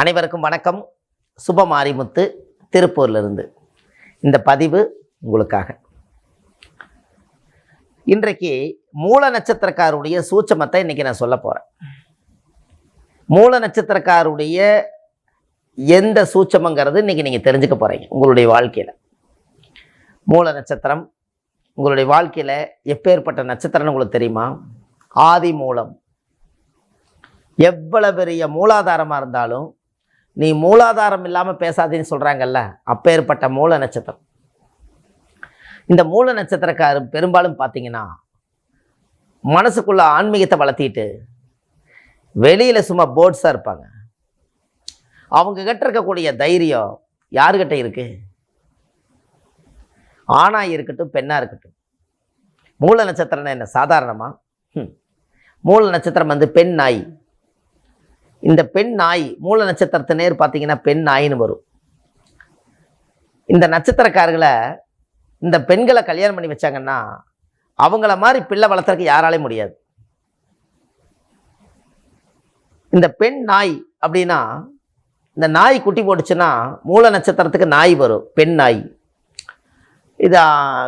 அனைவருக்கும் வணக்கம். சுபமாரிமுத்து திருப்பூர்லேருந்து. இந்த பதிவு உங்களுக்காக. இன்றைக்கு மூல நட்சத்திரக்காருடைய சூட்சமத்தை இன்னைக்கு நான் சொல்ல போகிறேன் மூல நட்சத்திரக்காருடைய எந்த சூட்சமங்கிறது இன்னைக்கு நீங்கள் தெரிஞ்சுக்க போகிறீங்க உங்களுடைய வாழ்க்கையில். மூல நட்சத்திரம் உங்களுடைய வாழ்க்கையில் எப்பேற்பட்ட நட்சத்திரம்னு உங்களுக்கு தெரியுமா? ஆதி மூலம். எவ்வளவு பெரிய மூலாதாரமாக இருந்தாலும் நீ மூலாதாரம் இல்லாமல் பேசாதேன்னு சொல்கிறாங்கல்ல அப்பேற்பட்ட மூல நட்சத்திரம். இந்த மூல நட்சத்திரக்காரர் பெரும்பாலும் பார்த்தீங்கன்னா மனசுக்குள்ள ஆன்மீகத்தை வளர்த்திட்டு வெளியில் சும்மா போர்ட்ஸாக இருப்பாங்க. அவங்க கிட்ட இருக்கக்கூடிய தைரியம் யாருக்கிட்ட இருக்கு? ஆணாக இருக்கட்டும் பெண்ணாக இருக்கட்டும். மூல நட்சத்திரம்னா என்ன? சாதாரணமாக மூல நட்சத்திரம் வந்து பெண் நாய். இந்த பெண் நாய் மூல நட்சத்திரத்து நேர் பார்த்தீங்கன்னா பெண் நாயின்னு வரும். இந்த நட்சத்திரக்காரர்களை இந்த பெண்களை கல்யாணம் பண்ணி வச்சாங்கன்னா அவங்கள மாதிரி பிள்ளை வளர்த்துறதுக்கு யாராலே முடியாது. இந்த பெண் நாய் அப்படின்னா இந்த நாய் குட்டி போட்டுச்சுன்னா மூல நட்சத்திரத்துக்கு நாய் வரும் பெண் நாய். இதை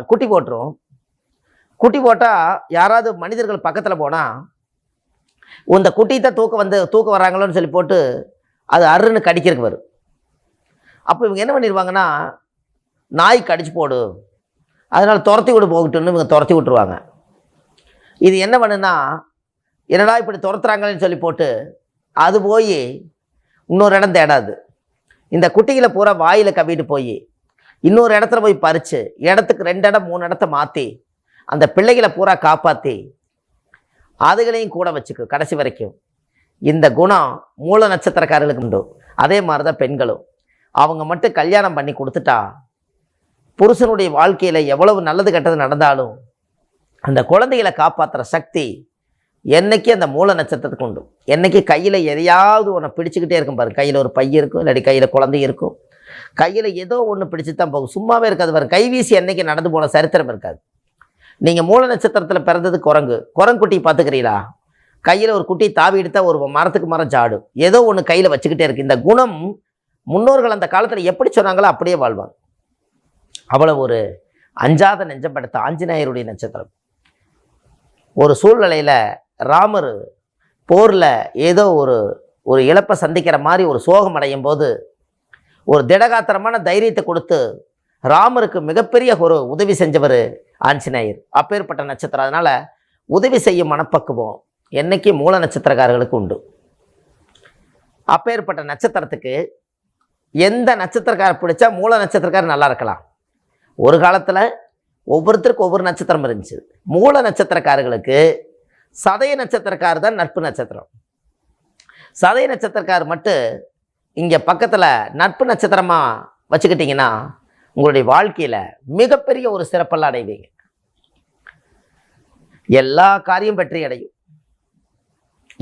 குட்டி போட்டுரும். குட்டி போட்டால் யாராவது மனிதர்கள் பக்கத்தில் போனால் இந்த குட்டி தான் தூக்க வந்து தூக்க வராங்களோன்னு சொல்லி போட்டு அது அருன்னு கடிக்கிறதுக்கு வரும். அப்போ இவங்க என்ன பண்ணிடுவாங்கன்னா நாய் கடிச்சு போடு அதனால் துரத்தி விட்டு போகட்டும்னு இவங்க துரத்தி விட்டுருவாங்க. இது என்ன பண்ணுன்னா என்னடா இப்படி துரத்துறாங்களேன்னு சொல்லி போட்டு அது போய் இன்னொரு இடம் தேடாது. இந்த குட்டிகளை பூரா வாயில் கவிட்டு போய் இன்னொரு இடத்துல போய் பறித்து இடத்துக்கு ரெண்டு இடம் மூணு இடத்த மாற்றி அந்த பிள்ளைகளை பூரா காப்பாற்றி அதுகளையும் கூட வச்சுக்கும் கடைசி வரைக்கும். இந்த குணம் மூல நட்சத்திரக்காரர்களுக்கு உண்டு. அதே மாதிரி தான் பெண்களும். அவங்க மட்டும் கல்யாணம் பண்ணி கொடுத்துட்டா புருஷனுடைய வாழ்க்கையில் எவ்வளவு நல்லது கெட்டது நடந்தாலும் அந்த குழந்தைகளை காப்பாற்றுற சக்தி என்றைக்கு அந்த மூல நட்சத்திரத்துக்கு உண்டு. என்றைக்கு கையில் எதையாவது ஒன்று பிடிச்சிக்கிட்டே இருக்கும் பாரு. கையில் ஒரு பை இருக்கும் இல்லாட்டி கையில் குழந்தை இருக்கும். கையில் ஏதோ ஒன்று பிடிச்சி தான் போகும். சும்மாவே இருக்காது பாரு. கைவீசி என்றைக்கு நடந்து போன சரித்திரம் இருக்காது. நீங்கள் மூல நட்சத்திரத்தில் பிறந்தது குரங்கு. குரங்குட்டி பார்த்துக்கிறீங்களா? கையில் ஒரு குட்டி தாவி எடுத்தால் ஒரு மரத்துக்கு மரம் சாடும் ஏதோ ஒன்று கையில் வச்சுக்கிட்டே இருக்கு. இந்த குணம் முன்னோர்கள் அந்த காலத்தில் எப்படி சொன்னாங்களோ அப்படியே வாழ்வாங்க. அவ்வளோ ஒரு அஞ்சாத நெஞ்சம் படுத்த ஆஞ்சநேயருடைய நட்சத்திரம். ஒரு சூழ்நிலையில் ராமர் போரில் ஏதோ ஒரு ஒரு இழப்பை சந்திக்கிற மாதிரி ஒரு சோகம் அடையும் போது ஒரு திடகாத்திரமான தைரியத்தை கொடுத்து ராமருக்கு மிகப்பெரிய ஒரு உதவி செஞ்சவர் ஆஞ்சநேயர். அப்பேற்பட்ட நட்சத்திரம். அதனால் உதவி செய்யும் மனப்பக்குவம் என்னைக்கு மூல நட்சத்திரக்காரர்களுக்கு உண்டு. அப்பேற்பட்ட நட்சத்திரத்துக்கு எந்த நட்சத்திரக்கார பிடிச்சா மூல நட்சத்திரக்காரர் நல்லா இருக்கலாம். ஒரு காலத்தில் ஒவ்வொருத்தருக்கும் ஒவ்வொரு நட்சத்திரம் இருந்துச்சு. மூல நட்சத்திரக்காரர்களுக்கு சதய நட்சத்திரக்கார் தான் நட்பு நட்சத்திரம். சதய நட்சத்திரக்கார் மட்டும் இங்கே பக்கத்தில் நட்பு நட்சத்திரமாக வச்சுக்கிட்டிங்கன்னா உங்களுடைய வாழ்க்கையில் மிகப்பெரிய ஒரு சிறப்பெல்லாம் அடைவீங்க. எல்லா காரியம் வெற்றி அடையும்.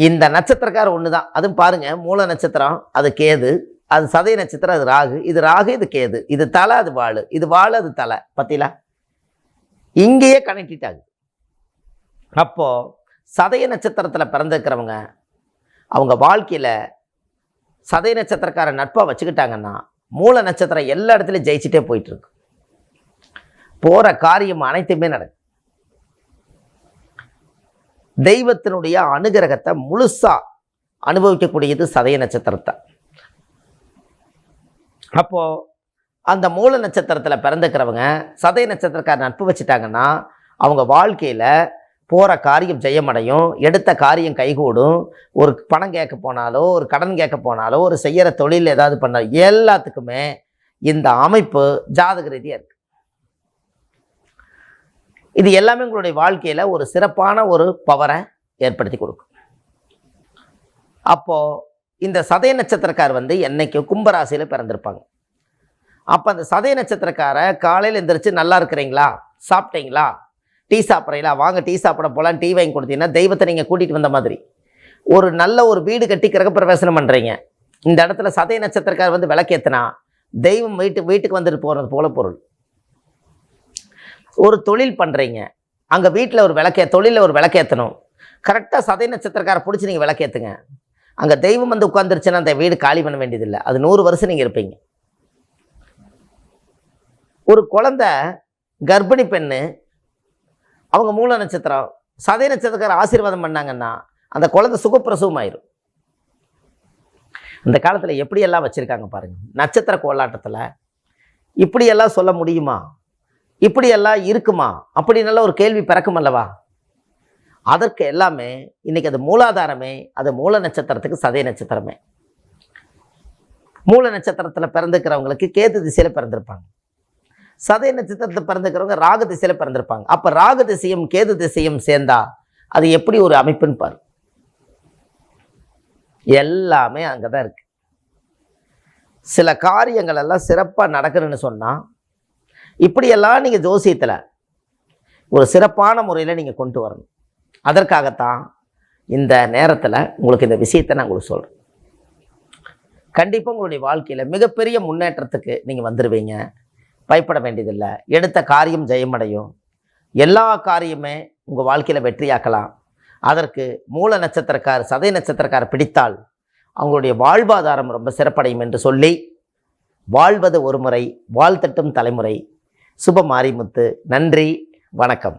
இந்த நட்சத்திரக்கார ஒன்று தான் அதுவும் பாருங்க மூல நட்சத்திரம் அது கேது அது சதய நட்சத்திரம் அது ராகு. இது ராகு இது கேது. இது தலை அது வாழு. இது வாழு அது தலை. பத்திலா? இங்கேயே கனெக்டிட்டாங்க அப்போ சதய நட்சத்திரத்தில் பிறந்திருக்கிறவங்க அவங்க வாழ்க்கையில் சதய நட்சத்திரக்கார நட்பாக வச்சுக்கிட்டாங்கன்னா மூல நட்சத்திரம் எல்லா இடத்துலையும் ஜெயிச்சுட்டே போயிட்டு இருக்கு. போகிற காரியம் அனைத்துமே நடக்கும். தெய்வத்தினுடைய அனுகிரகத்தை முழுசாக அனுபவிக்கக்கூடியது சதய நட்சத்திரத்தை. அப்போது அந்த மூல நட்சத்திரத்தில் பிறந்துக்கிறவங்க சதய நட்சத்திரக்கார நட்பு வச்சுட்டாங்கன்னா அவங்க வாழ்க்கையில் போகிற காரியம் ஜெயமடையும் எடுத்த காரியம் கைகூடும் ஒரு பணம் கேட்க போனாலோ ஒரு கடன் கேட்க போனாலோ ஒரு செய்கிற தொழில் ஏதாவது பண்ண எல்லாத்துக்குமே இந்த அமைப்பு ஜாதக ரீதியாக இருக்குது இது எல்லாமே உங்களுடைய வாழ்க்கையில் ஒரு சிறப்பான ஒரு பவரை ஏற்படுத்தி கொடுக்கும். அப்போது இந்த சதய நட்சத்திரக்கார் வந்து என்னைக்கு கும்பராசியில் பிறந்திருப்பாங்க? அப்போ அந்த சதய நட்சத்திரக்கார காலையில் எந்திரிச்சு நல்லா இருக்கிறீங்களா? சாப்பிட்டீங்களா? டீ சாப்பிட்றீங்களா? வாங்க டீ சாப்பிட போகலாம் டீ வாங்கி கொடுத்தீங்கன்னா தெய்வத்தை நீங்கள் கூட்டிகிட்டு வந்த மாதிரி. ஒரு நல்ல ஒரு வீடு கட்டி கிரகப்பிரவேசனம் பண்ணுறீங்க இந்த இடத்துல சதய நட்சத்திரக்கார் வந்து விளக்கேற்றினா தெய்வம் வீட்டு வீட்டுக்கு வந்துட்டு போகிறது போல பொருள். ஒரு தொழில் பண்ணுறீங்க அங்கே வீட்டில் ஒரு விளக்கே தொழிலில் ஒரு விளக்கேற்றணும் கரெக்டாக சதை நட்சத்திரக்காரை பிடிச்சி நீங்கள் விளக்கேற்றுங்க அங்கே தெய்வம் வந்து உட்காந்துருச்சுன்னா அந்த வீடு காலி பண்ண வேண்டியதில்லை. அது நூறு வருஷம் நீங்கள் இருப்பீங்க. ஒரு குழந்த கர்ப்பிணி பெண்ணு அவங்க மூல நட்சத்திரம் சதை நட்சத்திரக்கார ஆசீர்வாதம் பண்ணாங்கன்னா அந்த குழந்தை சுகப்பிரசவம் ஆயிரும் இந்த காலத்தில் எப்படியெல்லாம் வச்சுருக்காங்க பாருங்கள் நட்சத்திர கோலாட்டத்தில் இப்படியெல்லாம் சொல்ல முடியுமா? இப்படியெல்லாம் இருக்குமா? அப்படின்னெல்லாம் ஒரு கேள்வி பிறக்கும் அல்லவா? அதற்கு எல்லாமே இன்னைக்கு அது மூலாதாரமே அது மூல நட்சத்திரத்துக்கு சதய நட்சத்திரமே. மூல நட்சத்திரத்தில் பிறந்துக்கிறவங்களுக்கு கேது திசையில் பிறந்திருப்பாங்க. சதய நட்சத்திரத்தில் பிறந்துக்கிறவங்க ராகு திசையில் பிறந்திருப்பாங்க. அப்போ ராகு திசையும் கேது திசையும் சேர்ந்தா அது எப்படி ஒரு அமைப்புன்னு பாரு. எல்லாமே அங்கே தான் இருக்கு. சில காரியங்கள் எல்லாம் சிறப்பாக நடக்கணும்னு சொன்னால் இப்படியெல்லாம் நீங்கள் ஜோசியத்தில் ஒரு சிறப்பான முறையில் நீங்கள் கொண்டு வரணும். அதற்காகத்தான் இந்த நேரத்தில் உங்களுக்கு இந்த விஷயத்தை நான் உங்களுக்கு சொல்கிறேன் கண்டிப்பாக உங்களுடைய வாழ்க்கையில் மிகப்பெரிய முன்னேற்றத்துக்கு நீங்கள் வந்துடுவீங்க பயப்பட வேண்டியதில்லை. எடுத்த காரியம் ஜெயமடையும். எல்லா காரியமே உங்கள் வாழ்க்கையில் வெற்றியாக்கலாம். அதற்கு மூல நட்சத்திரக்கார் சதை நட்சத்திரக்கார் பிடித்தால் அவங்களுடைய வாழ்வாதாரம் ரொம்ப சிறப்படையும் என்று சொல்லி வாழ்வது ஒரு முறை வாழ்த்தட்டும் தலைமுறை சுப மாரிமுத்து நன்றி வணக்கம்.